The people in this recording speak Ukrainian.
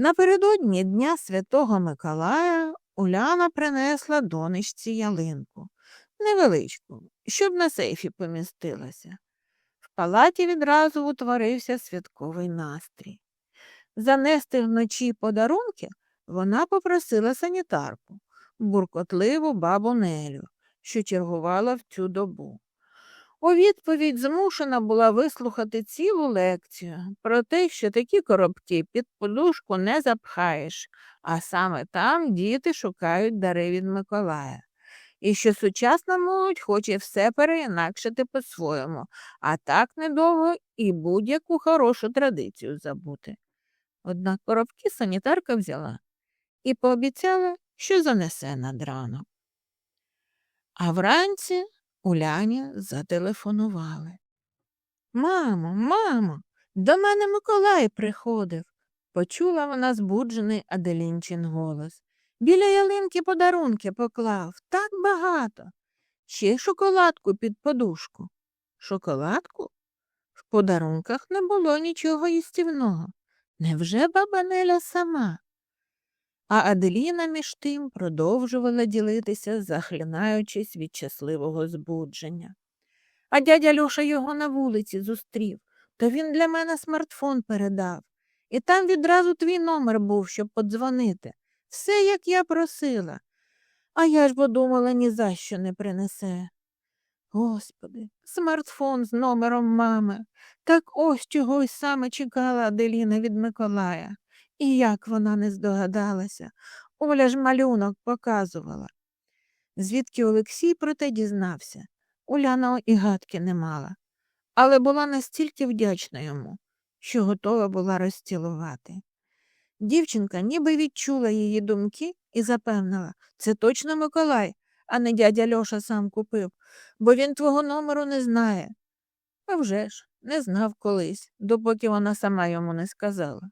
Напередодні Дня Святого Миколая Уляна принесла донечці ялинку, невеличку, щоб на сейфі помістилася. В палаті відразу утворився святковий настрій. Занести вночі подарунки вона попросила санітарку, буркотливу бабу Нелю, що чергувала в цю добу. У відповідь змушена була вислухати цілу лекцію про те, що такі коробки під подушку не запхаєш, а саме там діти шукають дари від Миколая. І що сучасна молодь хоче все переінакшити по-своєму, а так недовго і будь-яку хорошу традицію забути. Однак коробки санітарка взяла і пообіцяла, що занесе над ранок. А вранці Уляні зателефонували. Мамо, мамо, до мене Миколай приходив, почула вона збуджений Аделінчин голос. Біля ялинки подарунки поклав так багато. Ще шоколадку під подушку. Шоколадку? В подарунках не було нічого їстівного. Невже баба Неля сама? А Аделіна між тим продовжувала ділитися, захлинаючись від щасливого збудження. А дядя Льоша його на вулиці зустрів, то він для мене смартфон передав. І там відразу твій номер був, щоб подзвонити. Все, як я просила. А я ж бо думала, ні за що не принесе. Господи, смартфон з номером мами. Так ось чогось саме чекала Аделіна від Миколая. І як вона не здогадалася, Оля ж малюнок показувала. Звідки Олексій про те дізнався, Уляна і гадки не мала, але була настільки вдячна йому, що готова була розцілувати. Дівчинка ніби відчула її думки і запевнила, це точно Миколай, а не дядя Льоша сам купив, бо він твого номеру не знає. А вже ж, не знав колись, допоки вона сама йому не сказала.